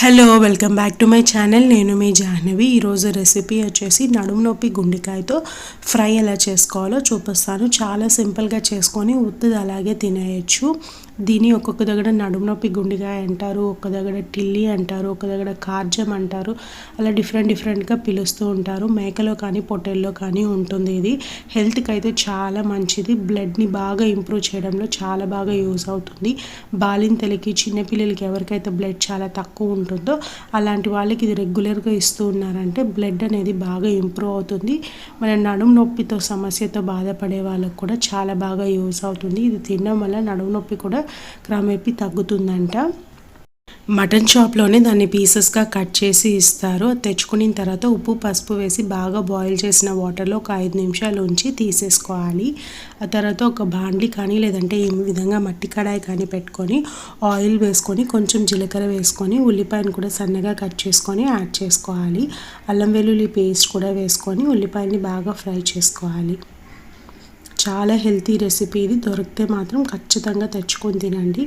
Hello welcome back to my channel నేను మీ జాహ్నవి. ఈరోజు రెసిపీ వచ్చేసి నడుము నొప్పి గుండెకాయతో ఫ్రై ఎలా చేసుకోవాలో చూపిస్తాను. చాలా సింపుల్గా చేసుకొని ఉత్తది అలాగే తినేయచ్చు. దీన్ని ఒక్కొక్క దగ్గర నడుము నొప్పి గుండెకాయ అంటారు ఒక్క దగ్గర టిల్లి అంటారు ఒక దగ్గర కార్జం అంటారు. అలా డిఫరెంట్ డిఫరెంట్గా పిలుస్తూ ఉంటారు. మేకలో కానీ పొట్టెల్లో కానీ ఉంటుంది ఇది. హెల్త్కి అయితే చాలా మంచిది. బ్లడ్ని బాగా ఇంప్రూవ్ చేయడంలో చాలా బాగా యూస్ అవుతుంది. బాలింతలకి చిన్నపిల్లలకి ఎవరికైతే బ్లడ్ చాలా తక్కువ ఉంటుందో అలాంటి వాళ్ళకి ఇది రెగ్యులర్గా ఇస్తూ ఉన్నారంటే బ్లడ్ అనేది బాగా ఇంప్రూవ్ అవుతుంది. మన నడుము నొప్పితో సమస్యతో బాధపడే వాళ్ళకు కూడా చాలా బాగా యూజ్ అవుతుంది. ఇది తినడం వల్ల నడుము నొప్పి కూడా క్రమేపీ తగ్గుతుందంట. మటన్ షాప్లోనే దాన్ని పీసెస్గా కట్ చేసి ఇస్తారు. తెచ్చుకున్న తర్వాత ఉప్పు పసుపు వేసి బాగా బాయిల్ చేసిన వాటర్లో ఒక ఐదు నిమిషాలు ఉంచి తీసేసుకోవాలి. ఆ తర్వాత ఒక బాండ్లీ కానీ లేదంటే ఈ విధంగా మట్టి కడాయి కానీ పెట్టుకొని ఆయిల్ వేసుకొని కొంచెం జీలకర్ర వేసుకొని ఉల్లిపాయను కూడా సన్నగా కట్ చేసుకొని యాడ్ చేసుకోవాలి. అల్లం వెల్లుల్లి పేస్ట్ కూడా వేసుకొని ఉల్లిపాయని బాగా ఫ్రై చేసుకోవాలి. చాలా హెల్తీ రెసిపీ ఇది. దొరికితే మాత్రం ఖచ్చితంగా తెచ్చుకొని తినండి.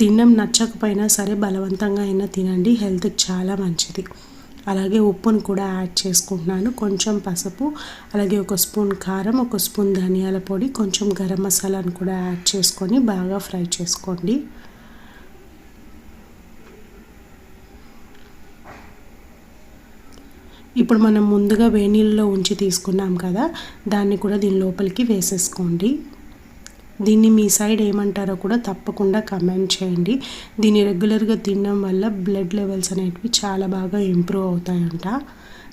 తినడం నచ్చకపోయినా సరే బలవంతంగా అయినా తినండి. హెల్త్కి చాలా మంచిది. అలాగే ఉప్పును కూడా యాడ్ చేసుకుంటున్నాను. కొంచెం పసుపు అలాగే ఒక స్పూన్ కారం ఒక స్పూన్ ధనియాల పొడి కొంచెం గరం మసాలాను కూడా యాడ్ చేసుకొని బాగా ఫ్రై చేసుకోండి. ఇప్పుడు మనం ముందుగా వేణీళ్ళలో ఉంచి తీసుకున్నాం కదా దాన్ని కూడా దీని లోపలికి వేసేసుకోండి. దీన్ని మీ సైడ్ ఏమంటారో కూడా తప్పకుండా కమెంట్ చేయండి. దీన్ని రెగ్యులర్గా తినడం వల్ల బ్లడ్ లెవెల్స్ అనేటివి చాలా బాగా ఇంప్రూవ్ అవుతాయంట.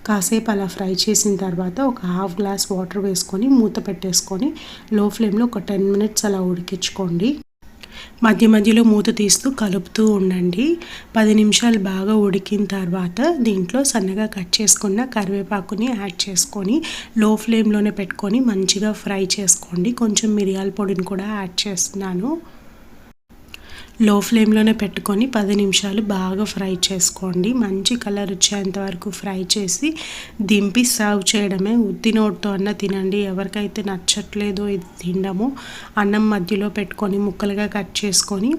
కాసేపు అలా ఫ్రై చేసిన తర్వాత ఒక హాఫ్ గ్లాస్ వాటర్ వేసుకొని మూత పెట్టేసుకొని లో ఫ్లేమ్లో ఒక టెన్ మినిట్స్ అలా ఉడికించుకోండి. మధ్య మధ్యలో మూత తీస్తూ కలుపుతూ ఉండండి. పది నిమిషాలు బాగా ఉడికిన తర్వాత దీంట్లో సన్నగా కట్ చేసుకున్న కరివేపాకుని యాడ్ చేసుకొని లో ఫ్లేమ్లోనే పెట్టుకొని మంచిగా ఫ్రై చేసుకోండి. కొంచెం మిరియాల పొడిని కూడా యాడ్ చేస్తున్నాను. లో ఫ్లేమ్లోనే పెట్టుకొని పది నిమిషాలు బాగా ఫ్రై చేసుకోండి. మంచి కలర్ వచ్చేంత వరకు ఫ్రై చేసి దింపి సర్వ్ చేయడమే. ఉత్తి నోట్తో అన్న తినండి. ఎవరికైతే నచ్చట్లేదో ఇది తినడము. అన్నం మధ్యలో పెట్టుకొని ముక్కలుగా కట్ చేసుకొని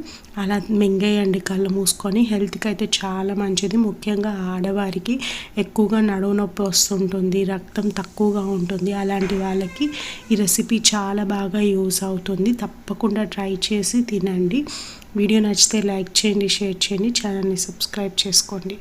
అలా మింగేయండి కళ్ళు మూసుకొని. హెల్త్కి అయితే చాలా మంచిది. ముఖ్యంగా ఆడవారికి ఎక్కువగా నడువు నొప్పి వస్తుంటుంది రక్తం తక్కువగా ఉంటుంది. అలాంటి వాళ్ళకి ఈ రెసిపీ చాలా బాగా యూస్ అవుతుంది. తప్పకుండా ట్రై చేసి తినండి. వీడియో నచ్చితే లైక్ చేయండి షేర్ చేయండి. ఛానల్ని సబ్స్క్రైబ్ చేసుకోండి.